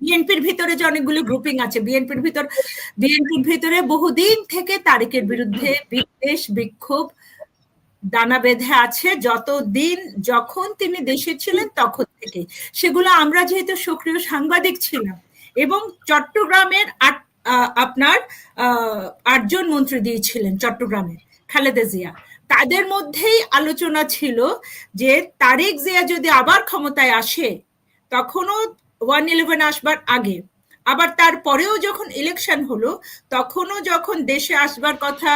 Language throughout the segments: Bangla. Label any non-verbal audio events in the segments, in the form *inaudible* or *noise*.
বিএনপির ভিতরে যে অনেকগুলো গ্রুপিং আছে বিএনপির ভিতর বিএনপির ভিতরে বহুদিন থেকে তারেকের বিরুদ্ধে বিদ্বেষ, বিক্ষোভ, দানা বেঁধে আছে। যতদিন যখন তিনি দেশে ছিলেন তখন থেকে। সেগুলো আমরা যেহেতু সক্রিয় সাংবাদিক ছিলাম এবং চট্টগ্রামের আট আপনার আটজন মন্ত্রী দিয়েছিলেন চট্টগ্রামের, খালেদা জিয়া। তাদের মধ্যেই আলোচনা ছিল যে তারেক জিয়া যদি আবার ক্ষমতায় আসে, তখনও ওয়ান ইলেভেন আসবার আগে। আবার তারপরেও যখন ইলেকশন হলো, তখনও যখন দেশে আসবার কথা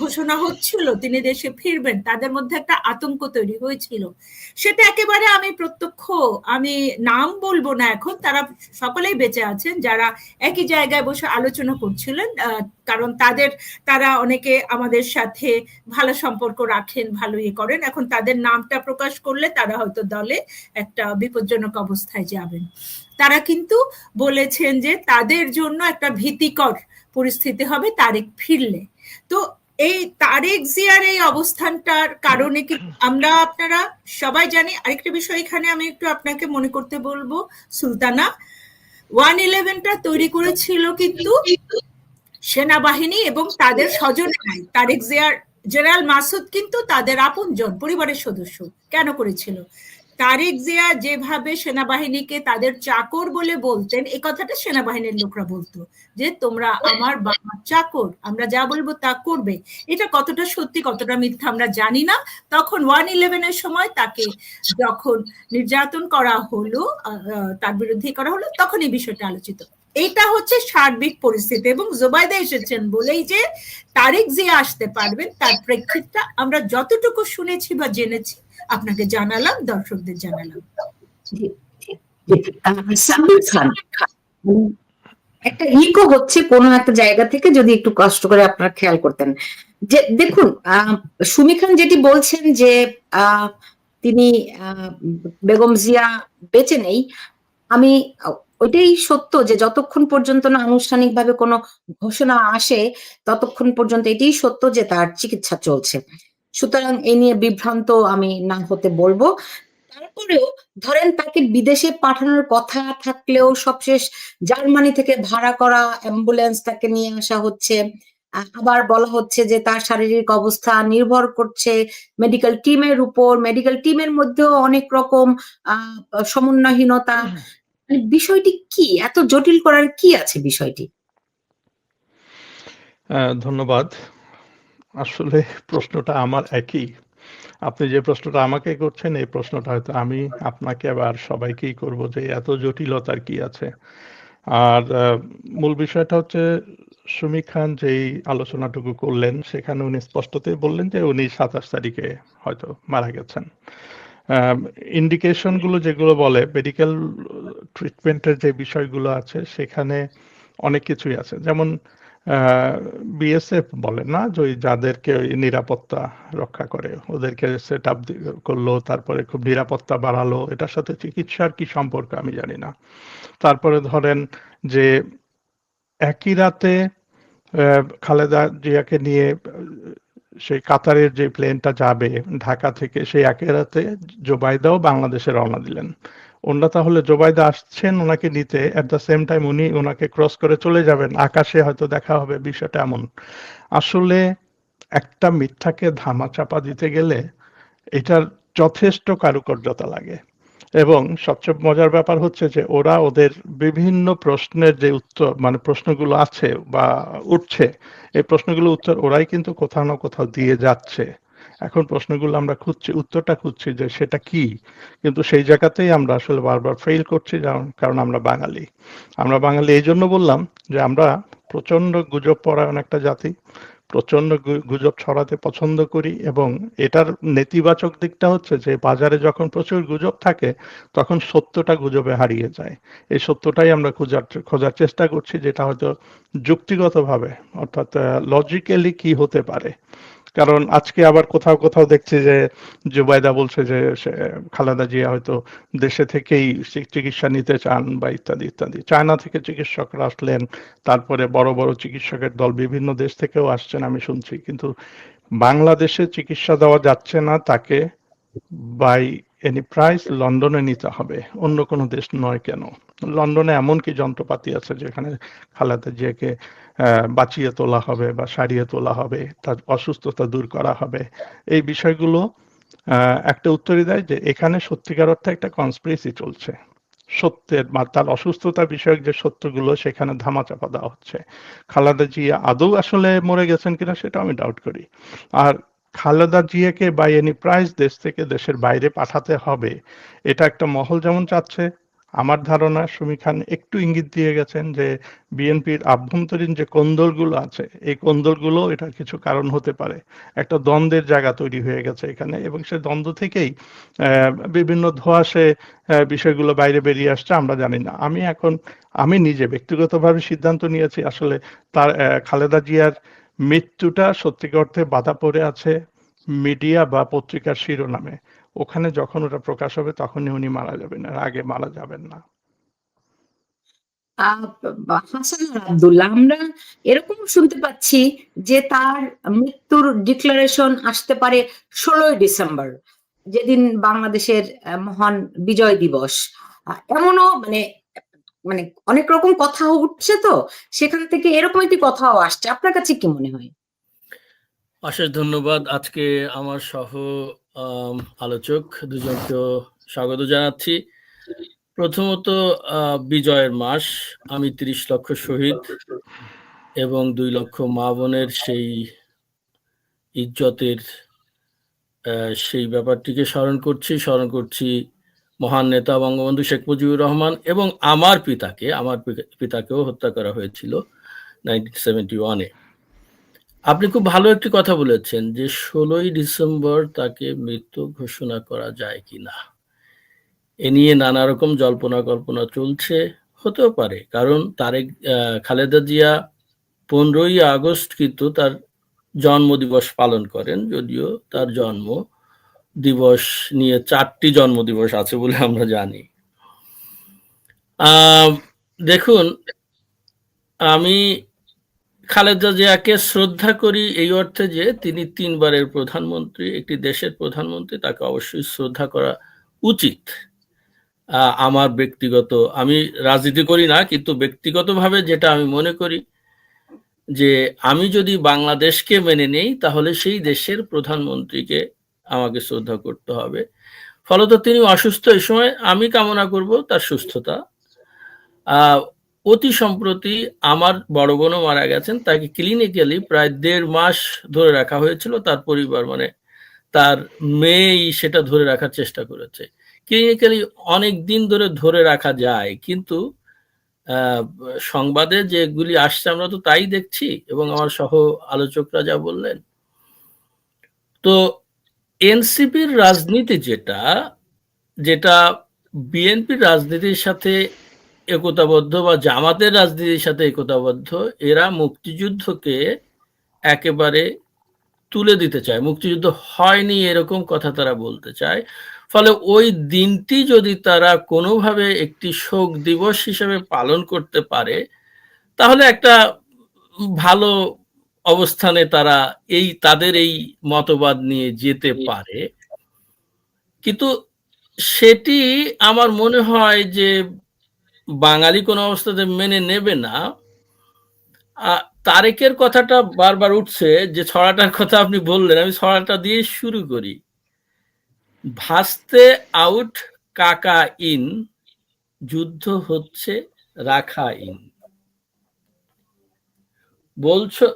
ঘোষণা হচ্ছিল, তিনি দেশে ফিরবেন, তাদের মধ্যে একটা আতঙ্ক তৈরি হয়েছিল। সেটা একেবারে আমি প্রত্যক্ষ, আমি নাম বলব না এখন, তারা সকলেই বেঁচে আছেন, যারা একই জায়গায় বসে আলোচনা করছিলেন কারণ তাদের, তারা অনেকে আমাদের সাথে ভালো সম্পর্ক রাখেন, ভালো ইয়ে করেন, এখন তাদের নামটা প্রকাশ করলে তারা হয়তো দলে একটা বিপজ্জনক অবস্থায় যাবেন। তারা কিন্তু বলেছেন যে তাদের জন্য একটা ভীতিকর পরিস্থিতি হবে তারেক ফিরলে। তো এই তারেক জিয়ার এই অবস্থানটার কারণে কি আমরা আপনারা সবাই জানি? আরেকটা বিষয় এখানে আমি একটু আপনাকে মনে করতে বলব, সুলতানা। ওয়ান ইলেভেনটা তৈরি করেছিল কিন্তু সেনাবাহিনী এবং তাদের স্বজন তারেক জিয়ার জেনারেল মাসুদ কিন্তু তাদের আপনজন, পরিবারের সদস্য। কেন করেছিল? তারেক জিয়া যেভাবে সেনাবাহিনীকে তাদের চাকর বলে বলতেন এই কথাটা সেনাবাহিনীর লোকরা বলতো যে, তোমরা আমার বাবার চাকর, আমরা যা বলব তা করবে। এটা কতটা সত্যি, কতটা মিথ্যা আমরা জানি না। তখন ওয়ান ইলেভেনের সময় তাকে যখন নির্যাতন করা হলো তার বিরুদ্ধে করা হলো, তখন এই বিষয়টা আলোচিত। এটা হচ্ছে সার্বিক পরিস্থিতি এবং জোবাইদা এসেছেন বলেই যে, তারেক জিয়া আসতে পারবেন, তার প্রেক্ষিতটা আমরা যতটুকু শুনেছি বা জেনেছি আপনাকে জানালাম, দর্শকদের জানালাম। একটা ইকো হচ্ছে কোনো একটা জায়গা থেকে যদি একটু কষ্ট করে আপনারা খেয়াল করতেন। যে, দেখুন সুমি খান যেটি বলছেন যে তিনি বেগম জিয়া বেঁচে নেই। আমি, ওইটাই সত্য যে, যতক্ষণ পর্যন্ত না আনুষ্ঠানিকভাবে কোনো ঘোষণা আসে, ততক্ষণ পর্যন্ত এটাই সত্য যে, তার চিকিৎসা চলছে। সুতরাং এই নিয়ে বিভ্রান্ত আমি না হতে বলব। তারপরেও ধরেন তাকে বিদেশে পাঠানোর কথা থাকলেও সবশেষ জার্মানি থেকে ভাড়া করা অ্যাম্বুলেন্স তাকে নিয়ে আসা হচ্ছে। আবার বলা হচ্ছে যে তার শারীরিক অবস্থা নির্ভর করছে মেডিকেল টিমের উপর। মেডিকেল টিমের মধ্যেও অনেক রকম সমন্বয়হীনতা। মানে বিষয়টি কি? এত জটিল করার কি আছে বিষয়টি? ধন্যবাদ। আসলে প্রশ্নটা আমার একই। আপনি যে প্রশ্নটা আমাকে করছেন, এই প্রশ্নটা হয়তো আমি আপনাকে আবার সবাইকেই করব যে এত জটিলতার কি আছে। আর মূল বিষয়টা হচ্ছে সুমি খান যেই আলোচনাটুকু করলেন, সেখানে উনি স্পষ্টতই বললেন যে উনি সাতাশ তারিখে হয়তো মারা গেছেন। ইন্ডিকেশনগুলো যেগুলো বলে মেডিকেল ট্রিটমেন্টের যে বিষয়গুলো আছে, সেখানে অনেক কিছুই আছে। যেমন বিএসএফ বলে না, যে যাদেরকে নিরাপত্তা রক্ষা করে, ওদেরকে সেট আপ করল, তারপরে খুব নিরাপত্তা বাড়ালো, এটার সাথে চিকিৎসার কি সম্পর্ক আমি জানি না। তারপরে ধরেন যে একই রাতে খালেদা জিয়াকে নিয়ে, সেই কাতারের যে প্লেনটা যাবে, ঢাকা থেকে সেই একই রাতে জোবাইদাও বাংলাদেশে রওনা দিলেন। ওনারা তাহলে জোবাইদা আসছেন ওনাকে নিতে অ্যাট দ্য সেম টাইম উনি ওনাকে ক্রস করে চলে যাবেন। আকাশে হয়তো দেখা হবে বিষয়টা এমন। আসলে একটা মিথ্যাকে ধামা চাপা দিতে গেলে এটার যথেষ্ট কারুকার্যতা লাগে। এবং সবচেয়ে মজার ব্যাপার হচ্ছে যে ওরা ওদের বিভিন্ন প্রশ্নের যে উত্তর মানে প্রশ্নগুলো আছে বা উঠছে, এই প্রশ্নগুলো উত্তর ওরাই কিন্তু কোথাও না কোথাও দিয়ে যাচ্ছে। এখন প্রশ্নগুলো আমরা খুঁজছি, উত্তরটা খুঁজছি যে সেটা কি? কিন্তু সেই জায়গাতেই আমরা আসলে বারবার ফেল করছি কারণ আমরা বাঙালি। আমরা বাঙালি এই জন্য বললাম যে আমরা প্রচণ্ড গুজব পরায়ণ একটা জাতি প্রচণ্ড গুজব ছড়াতে পছন্দ করি এবং এটার নেতিবাচক দিকটা হচ্ছে যে বাজারে যখন প্রচুর গুজব থাকে, তখন সত্যটা গুজবে হারিয়ে যায়। এই সত্যটাই আমরা খোঁজার খোঁজার চেষ্টা করছি, যেটা হয়তো যুক্তিগতভাবে অর্থাৎ লজিক্যালি কি হতে পারে। কারণ আজকে আবার কোথাও কোথাও দেখছি যে জুবাইদা বলছে যে খালেদা জিয়া হয়তো দেশে থেকেই চিকিৎসা নিতে চান বা ইত্যাদি ইত্যাদি। চায়না থেকে চিকিৎসকরা আসলেন, তারপরে বড় বড় চিকিৎসকের দল বিভিন্ন দেশ থেকেও আসছেন আমি শুনছি। কিন্তু বাংলাদেশে চিকিৎসা দেওয়া যাচ্ছে না, তাকে বাই এনি প্রাইস লন্ডনে নিতে হবে। অন্য কোনো দেশ নয় কেন? লন্ডনে এমন কি যন্ত্রপাতি আছে যেখানে খালেদা জিয়াকে বাঁচিয়ে তোলা হবে বা সারিয়ে তোলা হবে, তার অসুস্থতা দূর করা হবে। এই বিষয়গুলো একটা উত্তরই দেয় যে এখানে সত্যিকার অর্থে একটা কনস্পিরেসি চলছে। সত্যের বা তার অসুস্থতা বিষয়ক যে সত্যগুলো, সেখানে ধামাচাপা দেওয়া হচ্ছে। খালেদা জিয়া আদৌ আসলে মরে গেছেন কিনা সেটা আমি ডাউট করি। আর খালেদা জিয়াকে বাই এনি প্রাইস দেশ থেকে দেশের বাইরে পাঠাতে হবে, এটা একটা মহল যেমন চাচ্ছে আমার ধারণা সুমি খান একটু ইঙ্গিত দিয়ে গেছেন যে বিএনপির আভ্যন্তরীণ যে কোন্দলগুলো আছে, এই কোন্দলগুলো এটার কিছু কারণ হতে পারে। একটা দ্বন্দ্বের জায়গা তৈরি হয়ে গেছে এখানে এবং সে দ্বন্দ্ব থেকেই বিভিন্ন ধোঁয়াশে বিষয়গুলো বাইরে বেরিয়ে আসছে, আমরা জানি না। আমি এখন, আমি নিজে ব্যক্তিগতভাবে সিদ্ধান্ত নিয়েছি, আসলে তার খালেদা জিয়ার মৃত্যুটা সত্যিকার অর্থে বাধা পড়ে আছে মিডিয়া বা পত্রিকার শিরোনামে। ওখানে যখন ওটা প্রকাশ হবে তখনই উনি মারা যাবেন আর আগে মারা যাবেন না। হাসান আব্দুল্লাহ আমরা এরকম শুনতে পাচ্ছি যে তার মৃত্যুর ডিক্লারেশন আসতে পারে ষোলোই ডিসেম্বর যেদিন বাংলাদেশের আহ, মহান বিজয় দিবস। এমনও মানে মানে অনেক রকম কথা উঠছে তো সেখান থেকে এরকম একটি কথাও আসছে। আপনার কাছে কি মনে হয়? অশেষ ধন্যবাদ। আজকে আমার সহ আলোচক দুজনকেও স্বাগত জানাচ্ছি। প্রথমত বিজয়ের মাস, আমি তিরিশ লক্ষ শহীদ এবং দুই লক্ষ মা বোনের সেই ইজ্জতের সেই ব্যাপারটিকে স্মরণ করছি। স্মরণ করছি মহান নেতা বঙ্গবন্ধু শেখ মুজিবুর রহমান এবং আমার পিতাকে, আমার পিতা- পিতাকেও হত্যা করা হয়েছিল নাইনটিন সেভেন্টি ওয়ানে। আপনি খুব ভালো একটি কথা বলেছেন যে, ষোলোই ডিসেম্বর তাকে মৃত্যু ঘোষণা করা যায় কি না এ নিয়ে নানা রকম জল্পনা কল্পনা চলছে, হতেও পারে। কারণ তারেক খালেদা জিয়া পনেরোই আগস্ট কিন্তু তার জন্মদিবস পালন করেন, যদিও তার জন্ম দিবস নিয়ে চারটি জন্মদিবস আছে বলে আমরা জানি। দেখুন, আমি খালেদা জিয়াকে শ্রদ্ধা করি এই অর্থে যে তিনি তিনবারের প্রধানমন্ত্রী, একটি দেশের প্রধানমন্ত্রী, তাকে অবশ্যই শ্রদ্ধা করা উচিত। আমার ব্যক্তিগত, আমি রাজনীতি করি না, কিন্তু ব্যক্তিগতভাবে যেটা আমি মনে করি যে আমি যদি বাংলাদেশকে মেনে নেই, তাহলে সেই দেশের প্রধানমন্ত্রীকে আমাকে শ্রদ্ধা করতে হবে। ফলত তিনি অসুস্থ, এই সময় আমি কামনা করব তার সুস্থতা। অতি সম্প্রতি আমার বড় বোনও মারা গেছেন। তাকে ক্লিনিক্যালি প্রায় দেড় মাস ধরে রাখা হয়েছিল। তার পরিবার মানে তার মেয়েই সেটা ধরে রাখার চেষ্টা করেছে। ক্লিনিক্যালি অনেক দিন ধরে ধরে রাখা যায়, কিন্তু সংবাদে যেগুলি আসছে আমরা তো তাই দেখছি এবং আমার সহ আলোচকরা যা বললেন। তো এনসিপির রাজনীতি যেটা যেটা বিএনপির রাজনীতির সাথে একতাবদ্ধ বা জামাতের রাজনীতির সাথে একতাবদ্ধ এরা মুক্তিযুদ্ধকে একেবারে তুলে দিতে চায়। মুক্তিযুদ্ধ হয়নি এরকম কথা তারা বলতে চায়। ফলে ওই দিনটি যদি তারা কোনোভাবে একটি শোক দিবস হিসেবে পালন করতে পারে তাহলে একটা ভালো অবস্থানে তারা এই তাদের এই মতবাদ নিয়ে যেতে পারে। কিন্তু সেটি আমার মনে হয় যে বাঙালি কোনো অবস্থাতে মেনে নেবে না। তারেকের কথাটা বারবার উঠছে যে ছড়াটার কথা আপনি বললেন, আমি ছড়াটা দিয়ে শুরু করি। ভাসতে আউট কাকা ইন, যুদ্ধ হচ্ছে রাখা ইন। বলছো,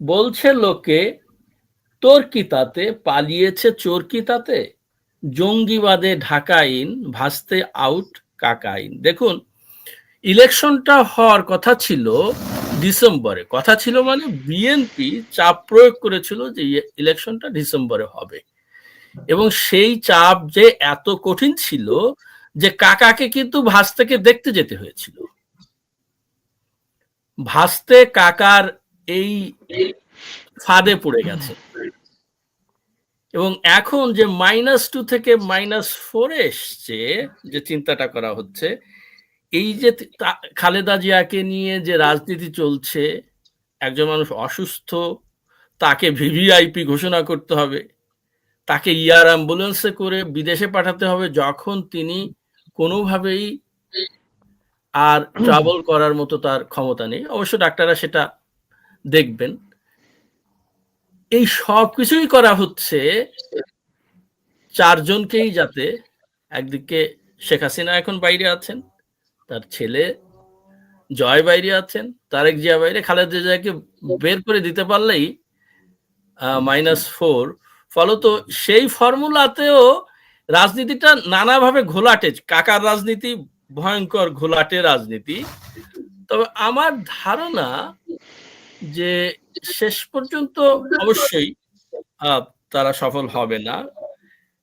বলছে লোকে, তোর কি তাতে? পালিয়েছে চোর কি তাতে? জঙ্গিবাদে ঢাকা ইন, ভাসতে আউট কাকা ইন। দেখুন ইলেকশনটা হওয়ার কথা ছিল ডিসেম্বরে। কথা ছিল মানে বিএনপি চাপ প্রয়োগ করেছিল যে ইলেকশনটা ডিসেম্বরে হবে। এবং সেই চাপ যে এত কঠিন ছিল যে কাকাকে কিন্তু ভাস্তেকে দেখতে যেতে হয়েছিল। ভাসতে কাকার এই ফাঁদে পড়ে গেছে। এবং এখন যে মাইনাস টু থেকে মাইনাস ফোরে এসছে যে চিন্তাটা করা হচ্ছে এই যে খালেদা জিয়াকে নিয়ে যে রাজনীতি চলছে, একজন মানুষ অসুস্থ, তাকে ভিভিআইপি ঘোষণা করতে হবে, তাকে ইয়ার অ্যাম্বুলেন্সে করে বিদেশে পাঠাতে হবে যখন তিনি কোনোভাবেই আর ট্রাভেল করার মতো তার ক্ষমতা নেই। অবশ্য ডাক্তাররা সেটা দেখবেন। এই সব কিছুই করা হচ্ছে চারজনকেই যাতে একদিকে শেখ হাসিনা এখন বাইরে আছেন তার ছেলে জয় বাইরে আছেন, তারেক জিয়া বাইরে, খালেদা জিয়াকে বের করে দিতে পারলেই মাইনাস ফোর ফলত সেই ফর্মুলাতেও রাজনীতিটা নানাভাবে ঘোলাটে, কাকার রাজনীতি ভয়ঙ্কর, ঘোলাটে রাজনীতি। তবে আমার ধারণা যে শেষ পর্যন্ত অবশ্যই তারা সফল হবে না।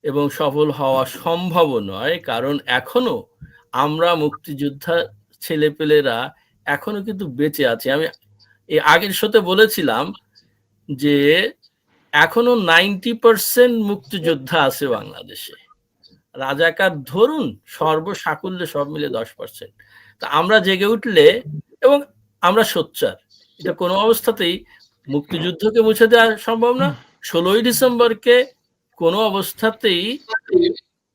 এবং সফল হওয়া সম্ভব নয়, কারণ এখনও আমরা মুক্তিযোদ্ধা ছেলেপেলেরা এখনও কিন্তু বেঁচে আছি। আমি এই আগের সাথে বলেছিলাম যে এখনও নাইনটি পার্সেন্ট মুক্তিযোদ্ধা আছে বাংলাদেশে। রাজাকার ধরুন সর্বসাকুল্যে সব মিলে দশ পার্সেন্ট। তা আমরা জেগে উঠলে এবং আমরা সোচ্চার। এটা কোনো অবস্থাতেই মুক্তিযুদ্ধকে মুছে দেওয়া সম্ভব না। ষোলোই ডিসেম্বরকে কোনো অবস্থাতেই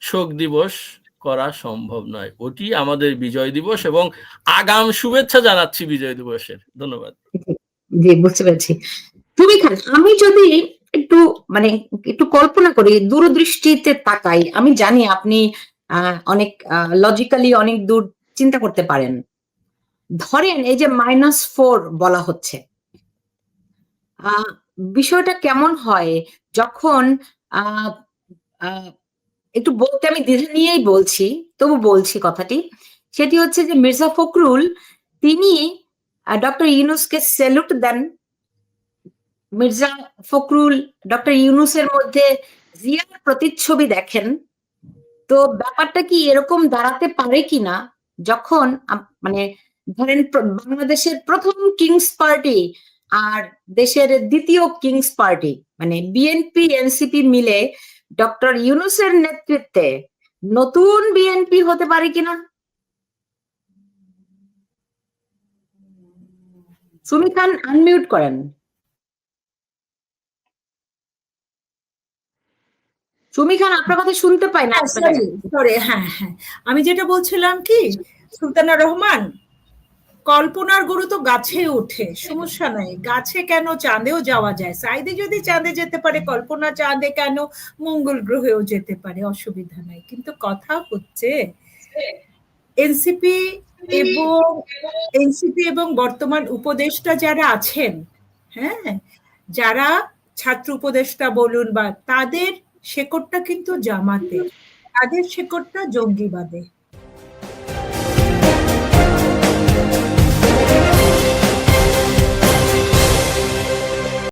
শোক দিবস করা সম্ভব নয়। ওটি আমাদের বিজয় দিবস এবং আগাম শুভেচ্ছা জানাচ্ছি বিজয় দিবসের। ধন্যবাদ। *laughs* জি, বুঝতে পেরেছি। তুমি খান, আমি যদি একটু মানে একটু কল্পনা করি, দূরদৃষ্টিতে তাকাই, আমি জানি আপনি অনেক লজিক্যালি অনেক দূর চিন্তা করতে পারেন। ধরেন এই যে মাইনাস ফোর বলা হচ্ছে। বিষয়টা কেমন হয়? যখন একটু বলতে আমি দ্বিধা নিয়েই বলছি, তবু বলছি কথাটি। সেটি হচ্ছে যে মির্জা ফখরুল, তিনি ডক্টর ইউনুসকে স্যালুট দেন। মির্জা ফখরুল, ডক্টর ইউনুসের মধ্যে জিয়ার প্রতিচ্ছবি দেখেন। তো ব্যাপারটা কি এরকম দাঁড়াতে পারে কিনা? যখন মানে ধরেন বাংলাদেশের প্রথম কিংস পার্টি আর দেশের দ্বিতীয় কিংস পার্টি মানে বিএনপি এনসিপি মিলে ডক্টর ইউনুসের নেতৃত্বে নতুন বিএনপি হতে পারে কিনা? সুমি খান আনমিউট করেন। সুমি খান আপনার কথা শুনতে পাই না সরি সরি হ্যাঁ হ্যাঁ। আমি যেটা বলছিলাম কি সুলতানা রহমান কল্পনার গরু তো গাছে ওঠে, সমস্যা নাই। গাছে কেন চাঁদেও যাওয়া যায়? সাইদে যদি চাঁদে যেতে পারে, কল্পনা চাঁদে কেন মঙ্গল গ্রহেও যেতে পারে? অসুবিধা নাই। কিন্তু কথা হচ্ছে, এনসিপি এবং এনসিপি এবং বর্তমান উপদেষ্টা যারা আছেন হ্যাঁ যারা ছাত্র উপদেষ্টা বলুন বা তাদের শেকড়টা কিন্তু জামাতে, তাদের শেকড়টা জঙ্গিবাদে।